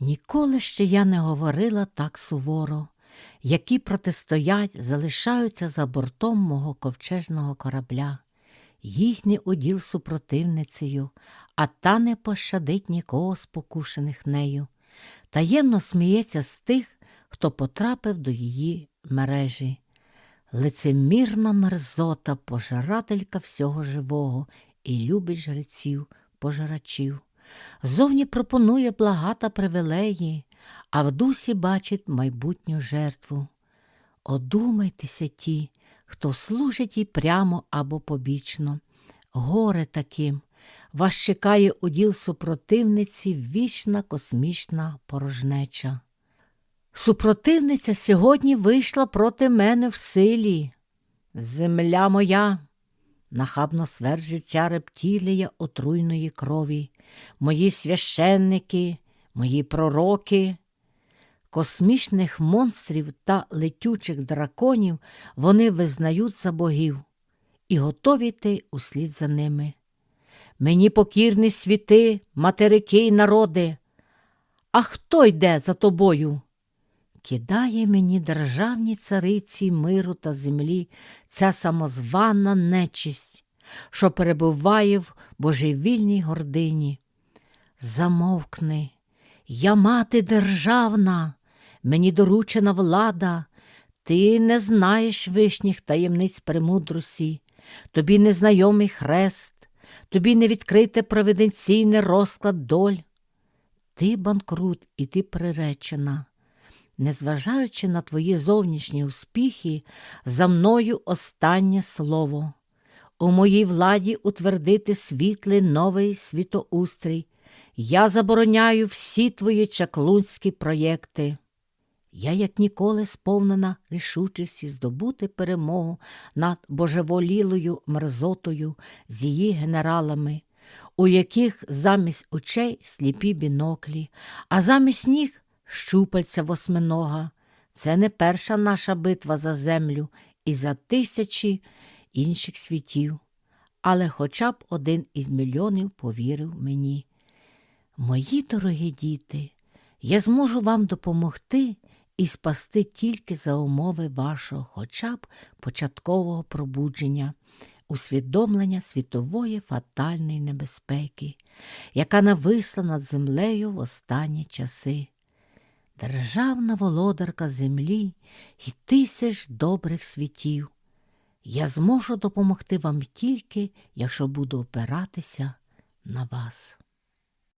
Ніколи ще я не говорила так суворо, які протистоять, залишаються за бортом мого ковчежного корабля. Їхній уділ супротивницею, а та не пощадить нікого спокушених нею. Таємно сміється з тих, хто потрапив до її мережі. Лицемірна мерзота, пожирателька всього живого і любить жреців, пожирачів. Зовні пропонує блага та привілеї, а в дусі бачить майбутню жертву. Одумайтеся ті, хто служить їй прямо або побічно. Горе таким, вас чекає уділ супротивниці вічна космічна порожнеча. Супротивниця сьогодні вийшла проти мене в силі. Земля моя, нахабно стверджують ця рептілія отруйної крові, мої священники, мої пророки. Космічних монстрів та летючих драконів вони визнають за богів і готові йти услід за ними. Мені покірні світи, материки й народи. А хто йде за тобою? Кидає мені державні цариці миру та землі ця самозвана нечисть, що перебуває в божевільній гордині. Замовкни, я мати державна, мені доручена влада, ти не знаєш вишніх таємниць премудрості, тобі незнайомий хрест, тобі не відкрите провиденційний розклад доль. Ти банкрут і ти приречена. Незважаючи на твої зовнішні успіхи, за мною останнє слово. У моїй владі утвердити світлий новий світоустрій. Я забороняю всі твої чаклунські проєкти. Я, як ніколи, сповнена рішучості здобути перемогу над божеволілою мерзотою з її генералами, у яких замість очей сліпі біноклі, а замість ніг щупальця восьминога. Це не перша наша битва за землю і за тисячі інших світів. Але хоча б один із мільйонів повірив мені. Мої дорогі діти, я зможу вам допомогти і спасти тільки за умови вашого хоча б початкового пробудження, усвідомлення світової фатальної небезпеки, яка нависла над землею в останні часи. Державна володарка землі і тисяч добрих світів. Я зможу допомогти вам тільки, якщо буду опиратися на вас.